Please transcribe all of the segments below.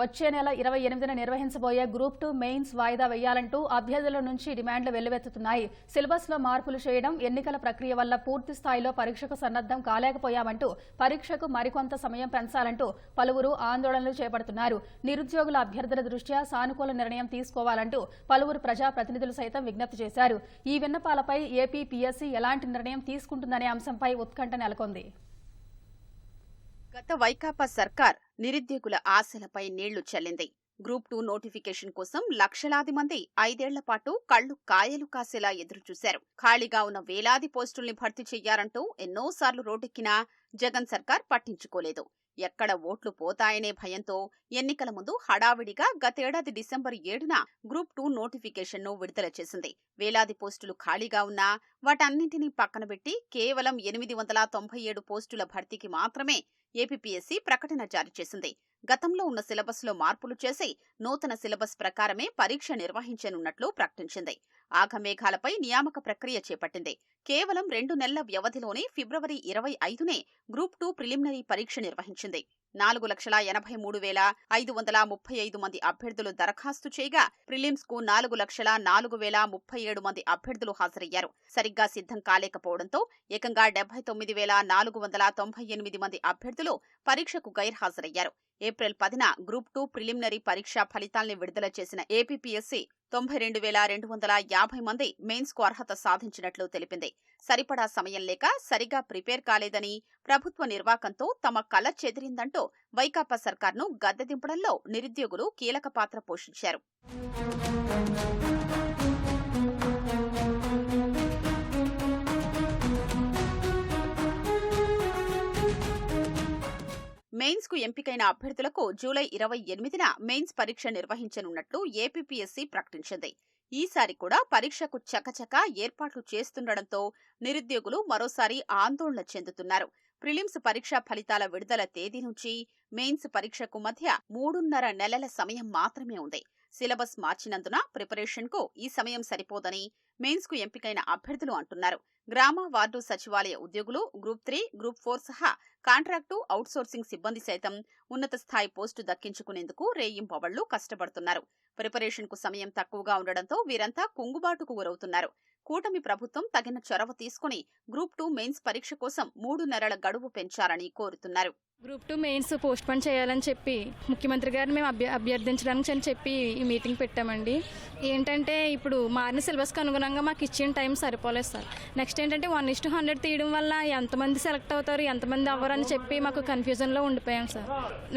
వచ్చే నెల ఇరవై ఎనిమిదిన నిర్వహించబోయే గ్రూప్ టూ మెయిన్స్ వాయిదా వేయాలంటూ అభ్యర్థుల నుంచి డిమాండ్లు వెల్లువెత్తుతున్నాయి. సిలబస్లో మార్పులు చేయడం ఎన్నికల ప్రక్రియ వల్ల పూర్తి స్థాయిలో పరీక్షకు సన్నద్దం కాలేకపోయామంటూ పరీక్షకు మరికొంత సమయం పెంచాలంటూ పలువురు ఆందోళనలు చేపడుతున్నారు. నిరుద్యోగుల అభ్యర్థుల దృష్ట్యా సానుకూల నిర్ణయం తీసుకోవాలంటూ పలువురు ప్రజాప్రతినిధులు సైతం విజ్ఞప్తి చేశారు. ఈ విన్నపాలపై ఏపీ పీఎస్సీ ఎలాంటి నిర్ణయం తీసుకుంటుందనే అంశంపై ఉత్కంఠ నెలకొంది. గత వైకాపా సర్కార్ నిరుద్యోగుల ఆశలపై నీళ్ళు చల్లింది. గ్రూప్ టూ నోటిఫికేషన్ కోసం లక్షలాది మంది ఐదేళ్ళ పాటు కళ్ళు కాయలు కాసేలా ఎదురుచూశారు. ఖాళీగా ఉన్న వేలాది పోస్టుల్ని భర్తీ చెయ్యారంటూ ఎన్నోసార్లు రోడ్డెక్కినా జగన్ సర్కార్ పట్టించుకోలేదు. ఎక్కడ ఓట్లు పోతాయనే భయంతో ఎన్నికల ముందు హడావిడిగా గతేడాది డిసెంబర్ ఏడున గ్రూప్ టూ నోటిఫికేషన్ను విడుదల చేసింది. వేలాది పోస్టులు ఖాళీగా ఉన్నా వాటన్నింటినీ పక్కనబెట్టి కేవలం ఎనిమిది వందల తొంభై ఏడు పోస్టుల భర్తీకి మాత్రమే ఏపీపీఎస్సీ ప్రకటన జారీ చేసింది. గతంలో ఉన్న సిలబస్లో మార్పులు చేసి నూతన సిలబస్ ప్రకారమే పరీక్ష నిర్వహించనున్నట్లు ప్రకటించింది. ఆఘమేఘాలపై నియామక ప్రక్రియ చేపట్టింది. కేవలం రెండు నెలల వ్యవధిలోనే ఫిబ్రవరి ఇరవై ఐదునే గ్రూప్ టూ ప్రిలిమినరీ పరీక్ష నిర్వహించింది. నాలుగు లక్షల ఎనభై మూడు వేల ఐదు వందల ముప్పై ఐదు మంది అభ్యర్థులు దరఖాస్తు చేయగా ప్రిలిమ్స్కు నాలుగు లక్షల నాలుగు వేల ముప్పై ఏడు మంది అభ్యర్థులు హాజరయ్యారు. సరిగ్గా సిద్ధం కాలేకపోవడంతో ఏకంగా డెబ్బై తొమ్మిది వేల నాలుగు వందల తొంభై ఎనిమిది మంది అభ్యర్థులు పరీక్షకు గైర్హాజరయ్యారు. ఏప్రిల్ పదిన గ్రూప్ టూ ప్రిలిమినరీ పరీక్ష ఫలితాల్ని విడుదల చేసిన ఏపీపీఎస్సీ తొంభై రెండు వేల రెండు వందల యాభై మంది మెయిన్స్కు అర్హత సాధించినట్లు తెలిపింది. సరిపడా సమయం లేక సరిగా ప్రిపేర్ కాలేదని ప్రభుత్వ నిర్వాకంతో తమ కళ చెదిరిందంటూ వైకాపా సర్కార్ను గద్దెదింపడంలో నిరుద్యోగులు కీలక పాత్ర పోషించారు. మెయిన్స్కు ఎంపికైన అభ్యర్థులకు జూలై ఇరవై ఎనిమిదిన మెయిన్స్ పరీక్ష నిర్వహించనున్నట్లు ఏపీపీఎస్సీ ప్రకటించింది. ఈసారి కూడా పరీక్షకు చకచక ఏర్పాట్లు చేస్తుండటంతో నిరుద్యోగులు మరోసారి ఆందోళన చెందుతున్నారు. ప్రిలిమ్స్ పరీక్ష ఫలితాల విడుదల తేదీ నుంచి మెయిన్స్ పరీక్షకు మధ్య మూడున్నర నెలల సమయం మాత్రమే ఉంది. సిలబస్ మార్చినందున ప్రిపరేషన్కు ఈ సమయం సరిపోదని మెయిన్స్కు ఎంపికైన అభ్యర్థులు అంటున్నారు. గ్రామ వార్డు సచివాలయ ఉద్యోగులు గ్రూప్ త్రీ గ్రూప్ ఫోర్ సహా కాంట్రాక్టు అవుట్సోర్సింగ్ సిబ్బంది సైతం ఉన్నత స్థాయి పోస్టు దక్కించుకునేందుకు రేయింపవళ్ళు కష్టపడుతున్నారు. ప్రిపరేషన్కు సమయం తక్కువగా ఉండడంతో వీరంతా కుంగుబాటుకు గురవుతున్నారు. కూటమి ప్రభుత్వం తగిన చొరవ తీసుకుని గ్రూప్ టూ మెయిన్స్ పరీక్ష కోసం మూడు నెలల గడువు పెంచాలని కోరుతున్నారు. Group two mains postpone చేయాలని చెప్పి ముఖ్యమంత్రి గారిని మేము అభ్య అభ్యర్థించడానికి అని చెప్పి ఈ మీటింగ్ పెట్టామండి. ఏంటంటే ఇప్పుడు మారిన సిలబస్కి అనుగుణంగా మాకు ఇచ్చిన టైం సరిపోలేదు సార్. నెక్స్ట్ ఏంటంటే వన్ ఇస్ హండ్రెడ్ తీయడం వల్ల ఎంతమంది సెలెక్ట్ అవుతారు ఎంతమంది అవ్వరు అని చెప్పి మాకు కన్ఫ్యూజన్లో ఉండిపోయాం సార్.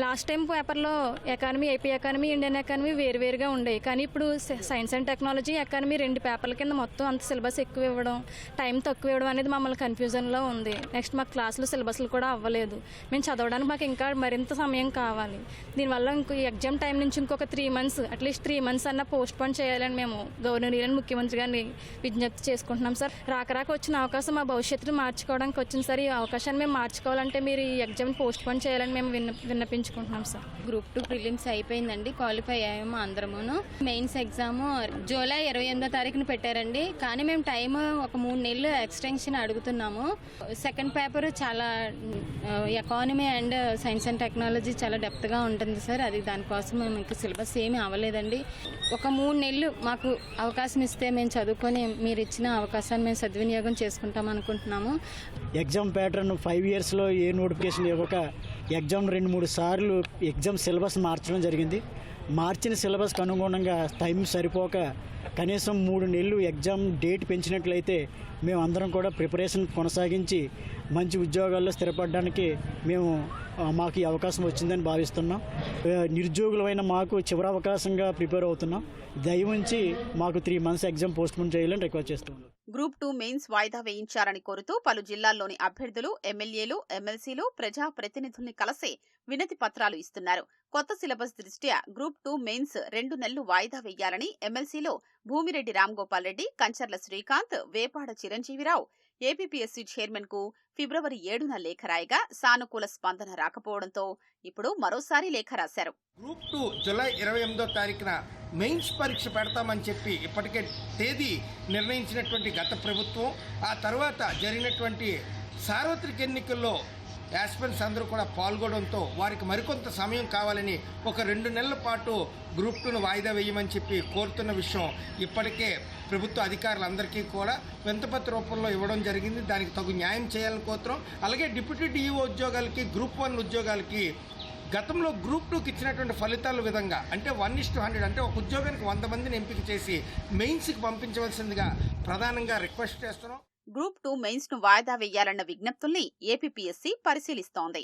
లాస్ట్ టైం పేపర్లో economy AP economy Indian economy వేరువేరుగా ఉండేవి. కానీ ఇప్పుడు సైన్స్ అండ్ టెక్నాలజీ ఎకానమీ రెండు పేపర్ల కింద మొత్తం అంత సిలబస్ ఎక్కువ ఇవ్వడం టైం తక్కువ ఇవ్వడం అనేది మమ్మల్ని కన్ఫ్యూజన్లో ఉంది. నెక్స్ట్ మాకు క్లాసులు సిలబస్లు కూడా అవ్వలేదు. మేము చదవడానికి మాకు ఇంకా మరింత సమయం కావాలి. దీనివల్ల ఇంకో ఎగ్జామ్ టైం నుంచి ఇంకొక three months at least three months అన్న పోస్ట్ పోన్ చేయాలని మేము గవర్నరీలను ముఖ్యమంత్రి గారిని విజ్ఞప్తి చేసుకుంటున్నాం సార్. రాకరాక వచ్చిన అవకాశం మా భవిష్యత్తును మార్చుకోవడానికి వచ్చింది సార్. ఈ అవకాశాన్ని మేము మార్చుకోవాలంటే మీరు ఈ ఎగ్జామ్ పోస్ట్ పోన్ చేయాలని మేము విన్న విన్నపించుకుంటున్నాం సార్. గ్రూప్ టూ ప్రిలిమ్స్ అయిపోయిందండి. క్వాలిఫై అయ్యాము అందరమును. మెయిన్స్ ఎగ్జామ్ జూలై ఇరవై ఎనిమిదో తారీఖున పెట్టారండి. కానీ మేము టైం ఒక మూడు నెలలు ఎక్స్టెన్షన్ అడుగుతున్నాము. సెకండ్ పేపర్ చాలా economy and science and technology చాలా డెప్త్గా ఉంటుంది సార్. అది దానికోసం మేము ఇంకా సిలబస్ ఏమీ అవ్వలేదండి. ఒక మూడు నెలలు మాకు అవకాశం ఇస్తే మేము చదువుకొని మీరు ఇచ్చిన అవకాశాన్ని మేము సద్వినియోగం చేసుకుంటాం అనుకుంటున్నాము. ఎగ్జామ్ ప్యాటర్న్ ఫైవ్ ఇయర్స్లో ఏ నోటిఫికేషన్ ఇవ్వక ఎగ్జామ్ రెండు మూడు సార్లు ఎగ్జామ్ సిలబస్ మార్చడం జరిగింది. మార్చిన సిలబస్కి అనుగుణంగా టైం సరిపోక కనీసం మూడు నెలలు ఎగ్జామ్ డేట్ పెంచినట్లయితే మేము అందరం కూడా ప్రిపరేషన్ కొనసాగించి మంచి ఉద్యోగాల్లో స్థిరపడడానికి మేము మాకు ఈ అవకాశం వచ్చిందని భావిస్తున్నాం. నిరుద్యోగులమైన మాకు చివరి అవకాశంగా ప్రిపేర్ అవుతున్నాం. దయవుంచి మాకు త్రీ మంత్స్ ఎగ్జామ్ పోస్ట్పోన్ చేయాలని రిక్వెస్ట్ చేస్తున్నాం. గ్రూప్ టూ మెయిన్స్ వాయిదా వేయించారని కోరుతూ పలు జిల్లాల్లోని అభ్యర్థులు ఎమ్మెల్యేలు ఎమ్మెల్సీలు ప్రజా ప్రతినిధుల్ని కలిసి వినతి పత్రాలు ఇస్తున్నారు. కొత్త సిలబస్ దృష్ట్యా గ్రూప్ టూ మెయిన్స్ రెండు నెలలు వాయిదా వేయాలని ఎమ్మెల్సీలో భూమిరెడ్డి రామ్గోపాల్ రెడ్డి కంచర్ల శ్రీకాంత్ వేపాడ చిరంజీవిరావు ఏపీపీఎస్సీ చైర్మన్కు ఫిబ్రవరి ఏడున లేఖ రాయగా సానుకూల స్పందన రాకపోవడంతో ఇప్పుడు మరోసారి లేఖ రాశారు. గ్రూప్ టూ జూలై ఇరవై ఎనిమిదో తారీఖున మెయిన్స్ పరీక్ష పెడతామని చెప్పి ఇప్పటికే తేదీ నిర్ణయించినటువంటి గత ప్రభుత్వం ఆ తర్వాత జరిగినటువంటి సార్వత్రిక ఎన్నికల్లో యాస్పిరెంట్స్ అందరూ కూడా పాల్గొనడంతో వారికి మరికొంత సమయం కావాలని ఒక రెండు నెలల పాటు గ్రూప్ టూను వాయిదా వేయమని చెప్పి కోరుతున్న విషయం ఇప్పటికే ప్రభుత్వ అధికారులందరికీ కూడా వింతపత్ర రూపంలో ఇవ్వడం జరిగింది. దానికి తగు న్యాయం చేయాలని కోరుతున్నాం. అలాగే డిప్యూటీ డిఈఓ ఉద్యోగాలకి గ్రూప్ వన్ ఉద్యోగాలకి గతంలో గ్రూప్ టూకి ఇచ్చినటువంటి ఫలితాల విధంగా అంటే వన్ ఇస్ హండ్రెడ్ అంటే ఒక ఉద్యోగానికి వంద మందిని ఎంపిక చేసి మెయిన్స్కి పంపించవలసిందిగా ప్రధానంగా రిక్వెస్ట్ చేస్తున్నాం. గ్రూప్ టూ మెయిన్స్ను వాయిదా వేయాలన్న విజ్ఞప్తుల్ని ఏపీపీఎస్సీ పరిశీలిస్తోంది.